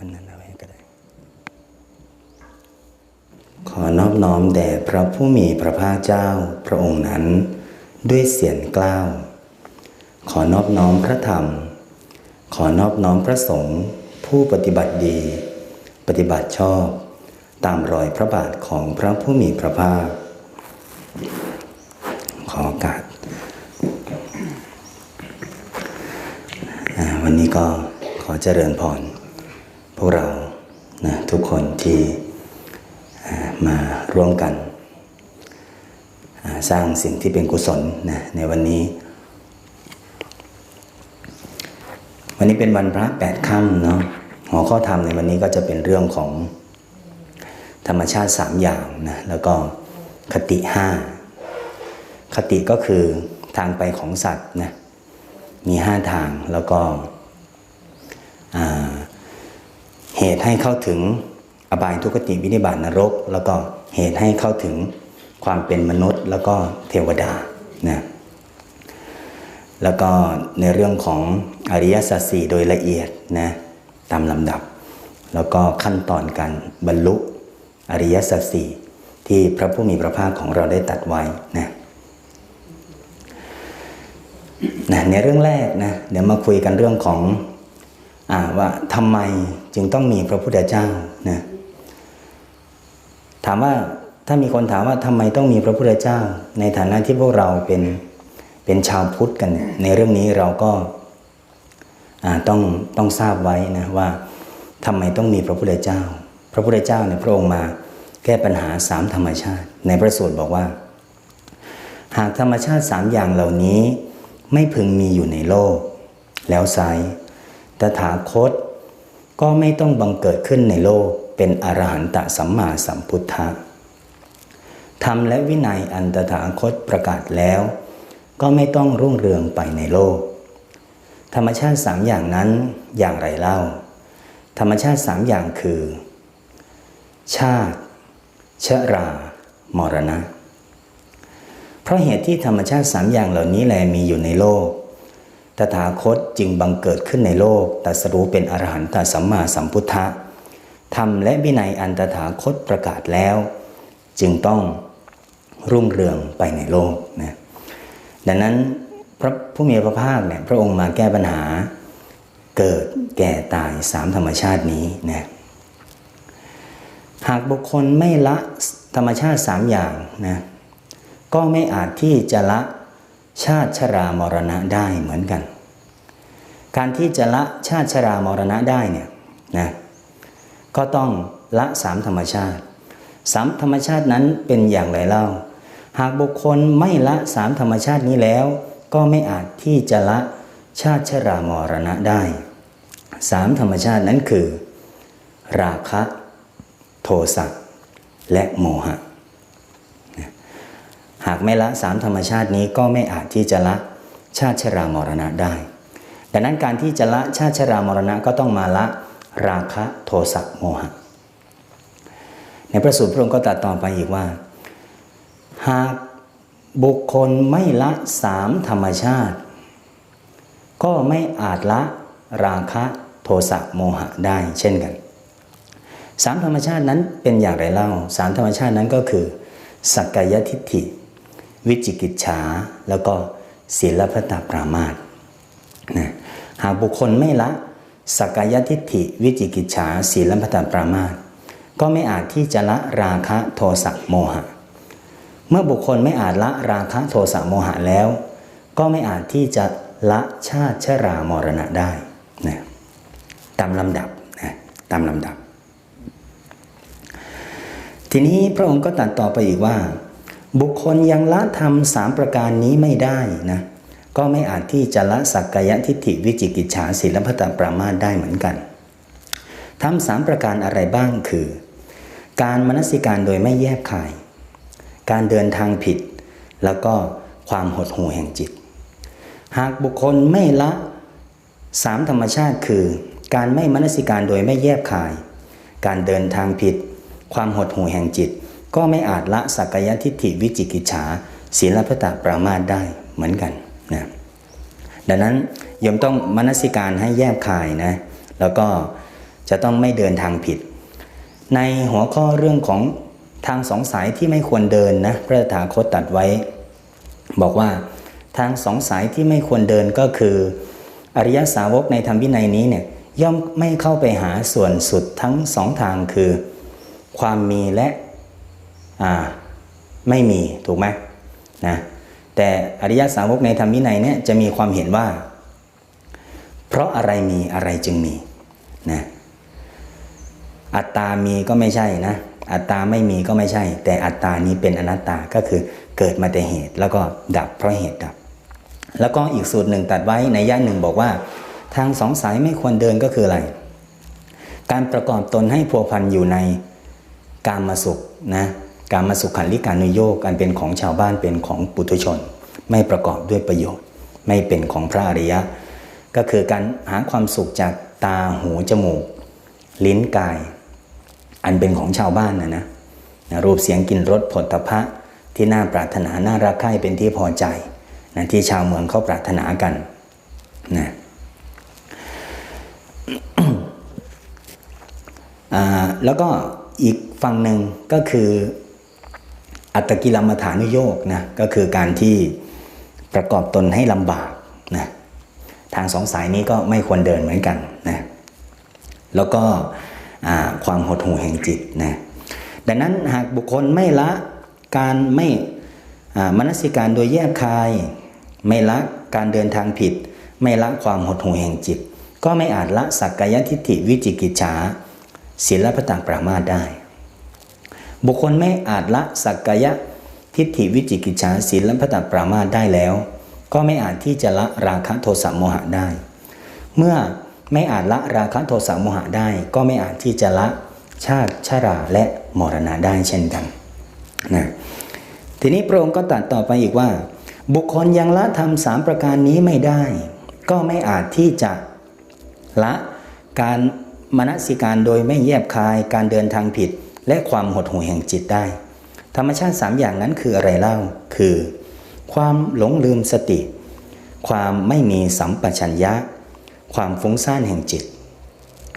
อันนั้นเอาไว้ก็ได้ ขอนอบน้อมแด่พระผู้มีพระภาคเจ้าพระองค์นั้น ด้วยเสียงกล้าว ขอนอบน้อมพระธรรม ขอนอบน้อมพระสงฆ์ผู้ปฏิบัติดี ปฏิบัติชอบ ตามรอยพระบาทของพระผู้มีพระภาค ขอโอกาสวันนี้ก็ขอเจริญพร พวกเรานะทุกคนที่มาร่วมกัน สร้างสิ่งที่เป็นกุศลนะในวันนี้ วันนี้เป็นวันพระแปดค่ำเนาะหัวข้อธรรมในวันนี้ก็จะเป็นเรื่องของธรรมชาติสามอย่างนะแล้วก็คติห้าคติก็คือทางไปของสัตว์นะมีห้าทางแล้วก็อ่าเห ตุให้เข้าถึงอบายทุกขติวินิบาตนรก แล้วก็เหตุให้เข้าถึงความเป็นมนุษย์ แล้วก็เทวดานะแล้วก็ในเรื่องของอริยสัจสี่โดยละเอียดนะตามลำดับ แล้วก็ขั้นตอนการบรรลุอริยสัจสี่ที่พระผู้มีพระภาคของเราได้ตัดไว้นะนะในเรื่องแรกนะเดี๋ยวมาคุยกันเรื่องของอว่าทำไม จึงต้องมีพระพุทธเจ้านะถามว่าถ้ามีคนถามว่าทำไมต้องมีพระพุทธเจ้า ในฐานะที่พวกเราเป็นเป็นชาวพุทธกันนในเรื่องนี้เราก็ต้องต้องทราบไว้นะว่าทำไมต้องมีพระพุทธเจ้า พระพุทธเจ้าเนี่ยพระองค์มาแก้ปัญหาสามธรรมชาติ ในพระสูตรบอกว่า หากธรรมชาติสามอย่างเหล่านี้ ไม่พึงมีอยู่ในโลก แล้วไซตถาคต ก็ไม่ต้องบังเกิดขึ้นในโลกเป็นอรหันตสัมมาสัมพุทธะธรรมและวินัยอันตถาคตประกาศแล้ว ก็ไม่ต้องรุ่งเรืองไปในโลก ธรรมชาติสามอย่างนั้นอย่างไรเล่า ธรรมชาติสามอย่างคือ ชาติ ชรา มรณะ เพราะเหตุที่ธรรมชาติสามอย่างเหล่านี้แลมีอยู่ในโลก ตถาคตจึงบังเกิดขึ้นในโลกตัสรู้เป็นอรหันตสัมมาสัมพุทธะธรรมและวินัยอันตถาคตประกาศแล้ว จึงต้องรุ่งเรืองไปในโลกนะดังนั้นพระผู้มีพระภาคเนี่ยพระองค์มาแก้ปัญหา เกิดแก่ตายสามธรรมชาตินี้นะหากบุคคลไม่ละธรรมชาติสามอย่างนะก็ไม่อาจที่จะละ ชาติชรามรณะได้เหมือนกัน การที่จะละชาติชรามรณะได้เนี่ยนะก็ต้องละสามธรรมชาติสามธรรมชาตินั้นเป็นอย่างไรเล่า หากบุคคลไม่ละสามธรรมชาตินี้แล้ว ก็ไม่อาจที่จะละชาติชรามรณะได้สามธรรมชาตินั้นคือ ราคะ โทสะและโมหะ หากไม่ละสามธรรมชาตินี้ก็ไม่อาจที่จะละชาติชรามรณะได้ ดังนั้นการที่จะละชาติชรามรณะก็ต้องมาละราคะโทสะโมหะ ในพระสูตรพระองค์ก็ตรัสต่อไปอีกว่า หากบุคคลไม่ละสามธรรมชาติ ก็ไม่อาจละราคะโทสะโมหะได้เช่นกันสามธรรมชาตินั้นเป็นอย่างไรเล่าสามธรรมชาตินั้นก็คือ สักกายทิฏฐิ วิจิกิจฉาแล้วก็ศีลพัตตปรามาสนะหากบุคคลไม่ละสักกายทิฏฐิ วิจิกิจฉาศีลพัตตปรามาสก็ไม่อาจที่จะละราคะโทสะโมหะ เมื่อบุคคลไม่อาจละราคะโทสะโมหะแล้ว ก็ไม่อาจที่จะละชาติชรามรณะได้นะตามลำดับนะตามลำดับ ทีนี้พระองค์ก็ตรัสต่อไปอีกว่า บุคคลยังละธรรมสามประการนี้ไม่ได้นะก็ไม่อาจที่จะละสักกายทิฏฐิวิจิกิจฉาศีลพัตตปรามาได้เหมือนกันทำสามประการอะไรบ้างคือ การมนสิการโดยไม่แยบคาย การเดินทางผิด แล้วก็ความหดหู่แห่งจิต หากบุคคลไม่ละสามธรรมชาติคือ การไม่มนสิการโดยไม่แยบคาย การเดินทางผิด ความหดหู่แห่งจิต ก็ไม่อาจละสักกายทิฏฐิวิจิกิจฉาศีลพัตตปรามาสได้เหมือนกันนะดังนั้นโยมต้องมนสิการให้แยบคายนะแล้วก็จะต้องไม่เดินทางผิด ในหัวข้อเรื่องของทางสองสายที่ไม่ควรเดินนะพระตถาคตตัดไว้ บอกว่าทางสองสายที่ไม่ควรเดินก็คือ อริยสาวกในธรรมวินัยนี้เนี่ยย่อมไม่เข้าไปหาส่วนสุดทั้งสองทางคือ ความมีและ ไม่มีถูกไหมนะแต่อริยสาวกในธรรมวินัยเนี่ยจะมีความเห็นว่า เพราะอะไรมีอะไรจึงมีนะอัตตามีก็ไม่ใช่นะอัตตาไม่มีก็ไม่ใช่ แต่อัตตานี้เป็นอนัตตาก็คือเกิดมาแต่เหตุ แล้วก็ดับเพราะเหตุดับ แล้วก็อีกสูตรหนึ่งตัดไว้ในย่านหนึ่งบอกว่า ทางสองสายไม่ควรเดินก็คืออะไร การประกอบตนให้พัวพันอยู่ในการมาสุขนะ การมาสุขขันลิการนุโยกอันเป็นของชาวบ้านเป็นของปุถุชน ไม่ประกอบด้วยประโยชน์ ไม่เป็นของพระอริยะ ก็คือการหาความสุขจากตาหูจมูก ลิ้นกาย อันเป็นของชาวบ้านนะนะนะรูปเสียงกลิ่นรสผลตภะที่น่าปรารถนาน่ารักใคร่เป็นที่พอใจนะที่ชาวเมืองเขาปรารถนากันนะแล้วก็อีกฝั่งหนึ่งก็คือ อัตกิลมัฐานุโยกนะก็คือการที่ประกอบตนให้ลำบากนะทางสองสายนี้ก็ไม่ควรเดินเหมือนกันนะแล้วก็ความหดหู่แห่งจิตนะดังนั้นหากบุคคลไม่ละการไม่มนสิการโดยแยบคาย ไม่ละการเดินทางผิด ไม่ละความหดหู่แห่งจิต ก็ไม่อาจละสักกายทิฏฐิวิจิกิจฉาศีลพตังปรามาสได้ บุคคลไม่อาจละสักกายทิฏฐิวิจิกิจฉาศีลและพตังปรามาสได้แล้ว ก็ไม่อาจที่จะละราคะโทสะโมหะได้ เมื่อไม่อาจละราคะโทสะโมหะได้ ก็ไม่อาจที่จะละชาติชาราและมรณะได้เช่นกันนะทีนี้พระองค์ก็ตรัสต่อไปอีกว่า บุคคลยังละทำสามประการนี้ไม่ได้ ก็ไม่อาจที่จะละการมนสิการโดยไม่แยบคายการเดินทางผิด และความหดหู่แห่งจิตได้ ธรรมชาติสามอย่างนั้นคืออะไรเล่า คือ ความหลงลืมสติ ความไม่มีสัมปชัญญะ ความฟุ้งซ่านแห่งจิต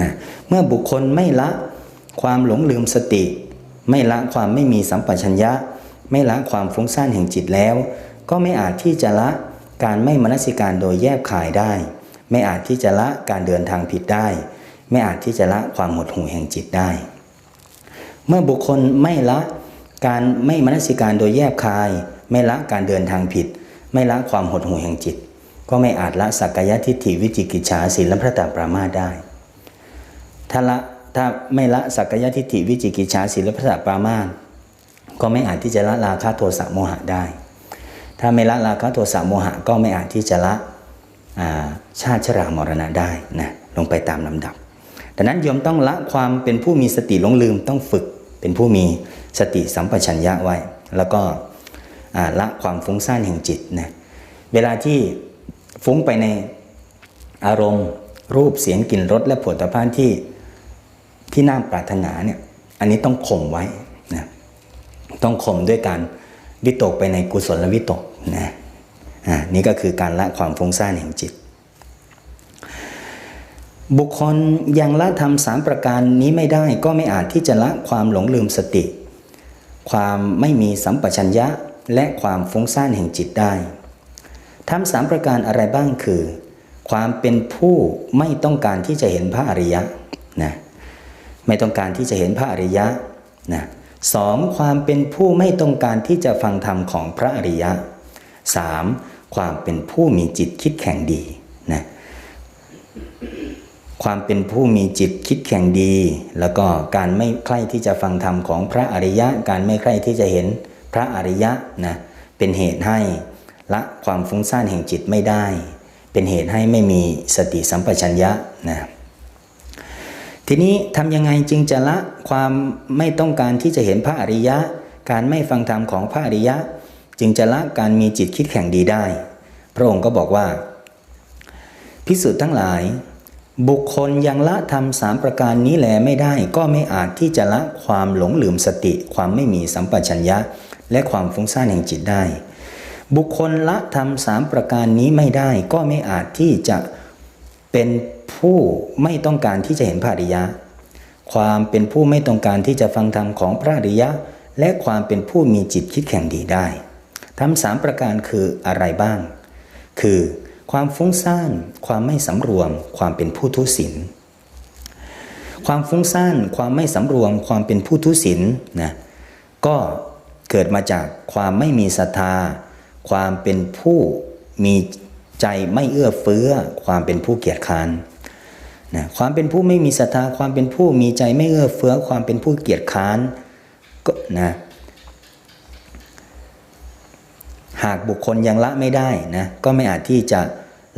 นะเมื่อบุคคลไม่ละความหลงลืมสติ ไม่ละความไม่มีสัมปชัญญะ ไม่ละความฟุ้งซ่านแห่งจิตแล้ว ก็ไม่อาจที่จะละการไม่มนสิการโดยแยบคายได้ ไม่อาจที่จะละการเดินทางผิดได้ ไม่อาจที่จะละความหดหู่แห่งจิตได้ เมื่อบุคคลไม่ละการไม่มนสิการโดยแยบคาย ไม่ละการเดินทางผิด ไม่ละความหดหู่แห่งจิต ก็ไม่อาจละสักกายทิฏฐิวิจิกิจฉาศีละพระตาปรามาสได้ถ้าละถ้าไม่ละสักกายทิฏฐิวิจิกิจฉาศีละพระตาปรามาสก็ไม่อาจที่จะละราคะโทสะโมหะได้ ถ้าไม่ละราคะโทสะโมหะก็ไม่อาจที่จะละชาติชรามรณะได้นะลงไปตามลำดับดังนั้นโยมต้องละความเป็นผู้มีสติหลงลืมต้องฝึก เป็นผู้มีสติสัมปชัญญะไว้ แล้วก็ละความฟุ้งซ่านแห่งจิตนะเวลาที่ฟุ้งไปในอารมณ์ รูปเสียงกลิ่นรสและผลิตภัณฑ์ที่ที่น่าปรารถนาเนี่ยอันนี้ต้องข่มไว้นะต้องข่มด้วยการวิตกไปในกุศลวิตกนะอ่านี่ก็คือการละความฟุ้งซ่านแห่งจิต บุคคลยังละทำสามประการนี้ไม่ได้ก็ไม่อาจที่จะละความหลงลืมสติ ความไม่มีสัมปชัญญะและความฟุ้งซ่านแห่งจิตได้ทำสามประการอะไรบ้างคือ ความเป็นผู้ไม่ต้องการที่จะเห็นพระอริยะนะไม่ต้องการที่จะเห็นพระอริยะนะสองความเป็นผู้ไม่ต้องการที่จะฟังธรรมของพระอริยะสามความเป็นผู้มีจิตคิดแข่งดีนะ ความเป็นผู้มีจิตคิดแข่งดี แล้วก็การไม่ใคร่ที่จะฟังธรรมของพระอริยะ การไม่ใคร่ที่จะเห็นพระอริยะนะเป็นเหตุให้ละความฟุ้งซ่านแห่งจิตไม่ได้ เป็นเหตุให้ไม่มีสติสัมปชัญญะนะทีนี้ทำยังไงจึงจะละความไม่ต้องการที่จะเห็นพระอริยะ การไม่ฟังธรรมของพระอริยะ จึงจะละการมีจิตคิดแข่งดีได้ พระองค์ก็บอกว่า พิสุทธ์ทั้งหลาย บุคคลยังละทำสามประการนี้แลไม่ได้ ก็ไม่อาจที่จะละความหลงลืมสติ ความไม่มีสัมปชัญญะ และความฟุ้งซ่านแห่งจิตได้ บุคคลละทำสามประการนี้ไม่ได้ ก็ไม่อาจที่จะเป็นผู้ไม่ต้องการที่จะเห็นพระอริยะ ความเป็นผู้ไม่ต้องการที่จะฟังธรรมของพระอริยะ และความเป็นผู้มีจิตคิดแข่งดีได้ทำสามประการคืออะไรบ้าง คือ ความฟุ้งซ่าน ความไม่สำรวม ความเป็นผู้ทุศีลความฟุ้งซ่าน ความไม่สำรวม ความเป็นผู้ทุศีลนะก็เกิดมาจากความไม่มีศรัทธา ความเป็นผู้มีใจไม่เอื้อเฟื้อ ความเป็นผู้เกียจคร้านนะความเป็นผู้ไม่มีศรัทธา ความเป็นผู้มีใจไม่เอื้อเฟื้อ ความเป็นผู้เกียจคร้านก็นะ หากบุคคลยังละไม่ได้นะก็ไม่อาจที่จะ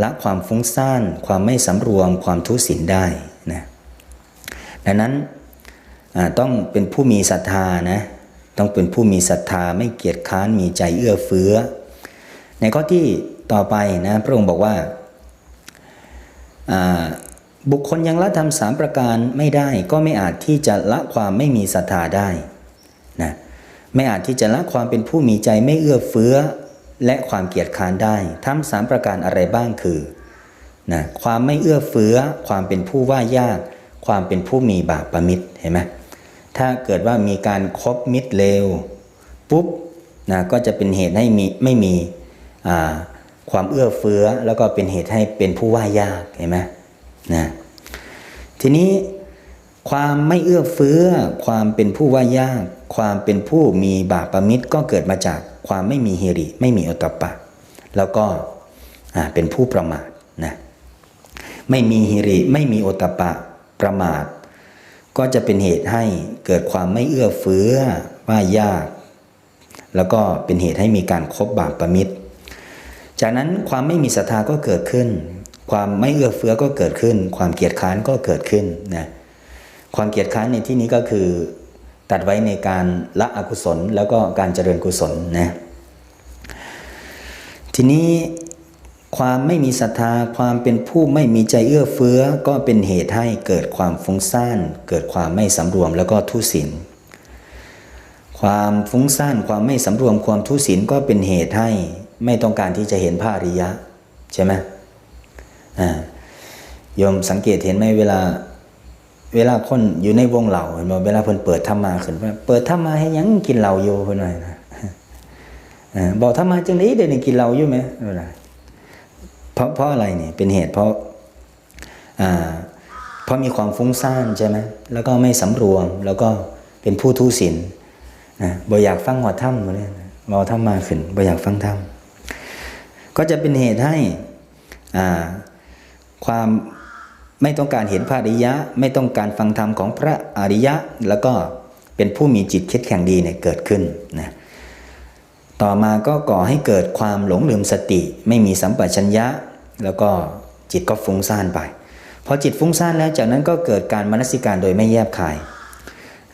ละความฟุ้งซ่าน ความไม่สำรวม ความทุศีลได้นะดังนั้นต้องเป็นผู้มีศรัทธานะต้องเป็นผู้มีศรัทธาไม่เกียจค้านมีใจเอื้อเฟื้อ ในข้อที่ต่อไปนะพระองค์บอกว่า บุคคลยังละธรรมสามประการไม่ได้ ก็ไม่อาจที่จะละความไม่มีศรัทธาได้นะไม่อาจที่จะละความเป็นผู้มีใจไม่เอื้อเฟื้อ และความเกียจค้านได้ทำสามประการอะไรบ้างคือนะความไม่เอื้อเฟื้อ ความเป็นผู้ว่ายาก ความเป็นผู้มีบาปประมิตรเห็นไหมถ้าเกิดว่ามีการครบมิตรเลวปุ๊บนะก็จะเป็นเหตุให้มีไม่มีความเอื้อเฟื้อ แล้วก็เป็นเหตุให้เป็นผู้ว่ายากเห็นไหมนะทีนี้ ความไม่เอื้อเฟื้อ ความเป็นผู้ว่ายาก ความเป็นผู้มีบาปประมิตรก็เกิดมาจากความไม่มีเฮริ ไม่มีอตปะ แล้วก็เป็นผู้ประมาทนะไม่มีฮิริ ไม่มีโอตปะประมาท ก็จะเป็นเหตุให้เกิดความไม่เอื้อเฟื้อว่ายาก แล้วก็เป็นเหตุให้มีการครบบาปประมิตร จากนั้นความไม่มีศรัทธาก็เกิดขึ้น ความไม่เอื้อเฟื้อก็เกิดขึ้น ความเกียจค้านก็เกิดขึ้นนะ ความเกียจค้านในที่นี้ก็คือ ตัดไว้ในการละอกุศลแล้วก็การเจริญกุศลนะทีนี้ความไม่มีศรัทธาความเป็นผู้ไม่มีใจเอื้อเฟื้อ ก็เป็นเหตุให้เกิดความฟุ้งซ่าน เกิดความไม่สำรวมแล้วก็ทุศีลความฟุ้งซ่านความไม่สำรวมความทุศีลก็เป็นเหตุให้ไม่ต้องการที่จะเห็นพระอริยะ ใช่ไหมอ่าโยมสังเกตเห็นไหมเวลา เวลาคนอยู่ในวงเหล่าเห็นไหมเวลาเพิ่นเปิดธรรมาขึ้นเปิดธรรมาให้ยังกินเหล้าโยเพิ่นหน่อยนะบอกธรรมาจังนี้เดี๋ยวนี้กินเหล้าอยู่ไหมเวลาเพราะเพราะอะไรเนี่ยเป็นเหตุเพราะอ่าเพราะมีความฟุ้งซ่านใช่ไหมแล้วก็ไม่สำรวมแล้วก็เป็นผู้ทุศีลนะบ่อยากฟังหัวถ้ำมาเลยบอถ้ำมาขึ้นบ่อยากฟังถ้ำก็จะเป็นเหตุให้อ่าความ ไม่ต้องการเห็นพระอริยะ ไม่ต้องการฟังธรรมของพระอริยะ แล้วก็เป็นผู้มีจิตคิดแข่งดีเนี่ยเกิดขึ้นนะต่อมาก็ก่อให้เกิดความหลงลืมสติ ไม่มีสัมปชัญญะ แล้วก็จิตก็ฟุ้งซ่านไปพอจิตฟุ้งซ่านแล้วจากนั้นก็เกิดการมนสิการโดยไม่แยบคาย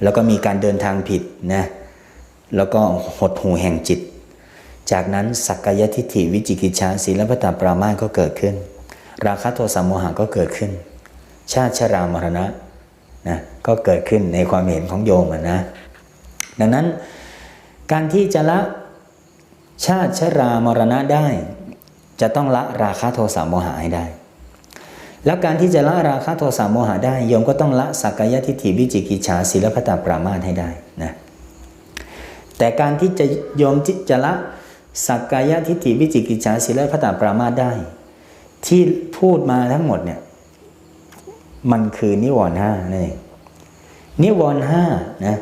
แล้วก็มีการเดินทางผิดนะแล้วก็หดหูแห่งจิต จากนั้นสักกายทิฏฐิวิจิกิจชาศีลพัตตาปรามาก็เกิดขึ้น ราคะโทสะโมหะก็เกิดขึ้น ชาติชรามรณะนะก็เกิดขึ้นในความเห็นของโยมนะดังนั้นการที่จะละชาติชรามรณะได้ จะต้องละราคะโทสะโมหะให้ได้ แล้วการที่จะละราคะโทสะโมหะได้โยมก็ต้องละสักกายทิฏฐิวิจิกิจฉาศีลพัตตปรามาทให้ได้นะแต่การที่จะโยมจิจะละสักกายทิฏฐิวิจิกิจฉาศีลพัตตปรามาทได้ ที่พูดมาทั้งหมดเนี่ย มันคือนิวรณ์ห้านี่นิวรณ์ห้านะ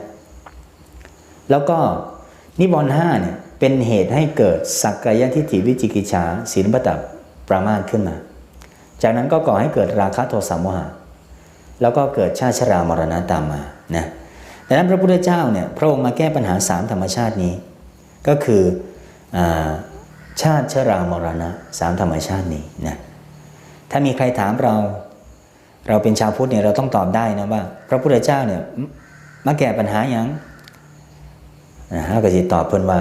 แล้วก็นิวรณ์ห้าเนี่ยเป็นเหตุให้เกิดสักกายทิฏฐิวิจิกิจฉาศีลปตับประมาทขึ้นมา จากนั้นก็ก่อให้เกิดราคะโทสะโมหะ แล้วก็เกิดชาติชรามรณะตามมานะดังนั้นพระพุทธเจ้าเนี่ยพระองค์มาแก้ปัญหาสามธรรมชาตินี้ ก็คืออชาติชรามรณะสามธรรมชาตินี้นะถ้ามีใครถามเรา เราเป็นชาวพุทธเนี่ยเราต้องตอบได้นะว่า พระพุทธเจ้าเนี่ยมาแก้ปัญหาอย่างนะเราก็จะตอบเพิ่นว่า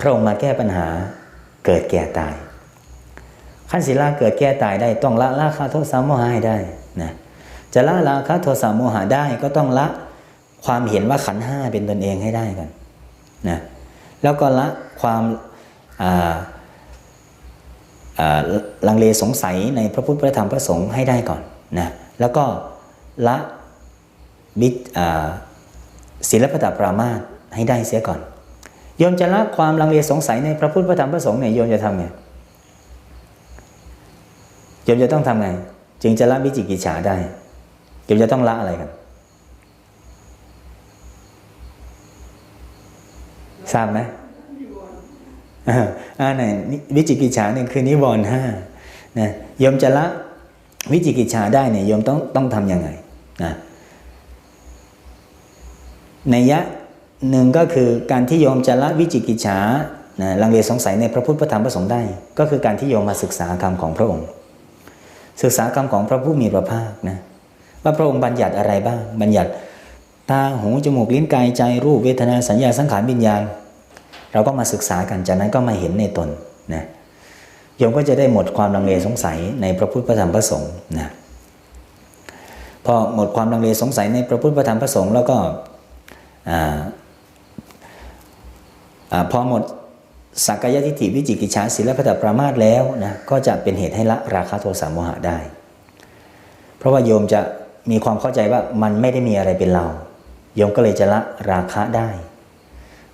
พระองค์มาแก้ปัญหาเกิดแก่ตายขั้นศีลาเกิดแก่ตายได้ต้องละราคะโทสะโมหะได้นะจะละราคะโทสะโมหะได้ก็ต้องละความเห็นว่าขันห้าเป็นตนเองให้ได้กันนะแล้วก็ละความลังเลสงสัยในพระพุทธพระธรรมพระสงฆ์ให้ได้ก่อนนะ แล้วก็ละวิอ่าศีลปตปรามาสให้ได้เสียก่อน โยมจะละความลังเลสงสัยในพระพุทธพระธรรมพระสงฆ์เนี่ยโยมจะทำไงโยมจะต้องทำไง จึงจะละวิจิกิจฉาได้โยมจะต้องละอะไรกันทราบไหมอ่าอ่าไหนวิจิกิจฉาเนี่ยคือนิวรณ์ห้านะโยมจะละ วิจิกิจฉาได้เนี่ยโยมต้องต้องทำยังไงนะในยะหนึ่งก็คือการที่โยมจะละวิจิกิจฉานะลังเลสงสัยในพระพุทธพระธรรมพระสงฆ์ได้ ก็คือการที่โยมมาศึกษาคำของพระองค์ ศึกษาคำของพระผู้มีพระภาคนะว่าพระองค์บัญญัติอะไรบ้าง บัญญัติตาหูจมูกลิ้นกายใจรูปเวทนาสัญญาสังขารวิญญาณ เราก็มาศึกษากันจากนั้นก็มาเห็นในตนนะ โยมก็จะได้หมดความลังเลสงสัยในพระพุทธพระธรรมพระสงฆ์นะพอหมดความลังเลสงสัยในพระพุทธพระธรรมพระสงฆ์แล้วก็อพอหมดสักกายทิฏฐิวิจิกิจฉาศีลพัตตปรามาสแล้วนะก็จะเป็นเหตุให้ละราคะโทสะโมหะได้ เพราะว่าโยมจะมีความเข้าใจว่ามันไม่ได้มีอะไรเป็นเรา โยมก็เลยจะละราคะได้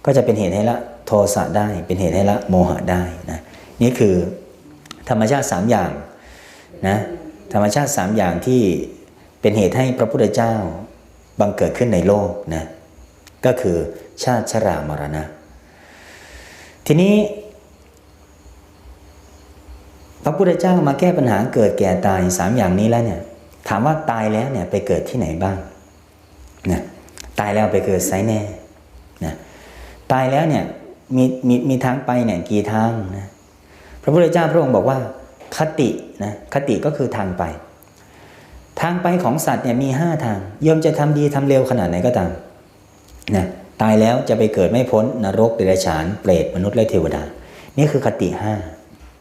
ก็จะเป็นเหตุให้ละโทสะได้ เป็นเหตุให้ละโมหะได้นะนี่คือ ธรรมชาติสามอย่างนะธรรมชาติสามอย่างที่เป็นเหตุให้พระพุทธเจ้าบังเกิดขึ้นในโลกนะก็คือชาติชรามรณะ ทีนี้ พระพุทธเจ้ามาแก้ปัญหาเกิดแก่ตายสามอย่างนี้แล้วเนี่ยถามว่าตายแล้วเนี่ยไปเกิดที่ไหนบ้างนะตายแล้วไปเกิดไซแน่นะตายแล้วเนี่ยมีมีมีทางไปเนี่ยกี่ทางนะ ระพุทธเจ้าพระองค์บอกว่า คตินะคติก็คือทางไป ทางไปของสัตว์เนี่ยมีห้าทางโยมจะทำดีทำเร็วขนาดไหนก็ตามนะตายแล้วจะไปเกิดไม่พ้นนรกเดรัจฉานเปรตมนุษย์และเทวดา นี่คือคติห้า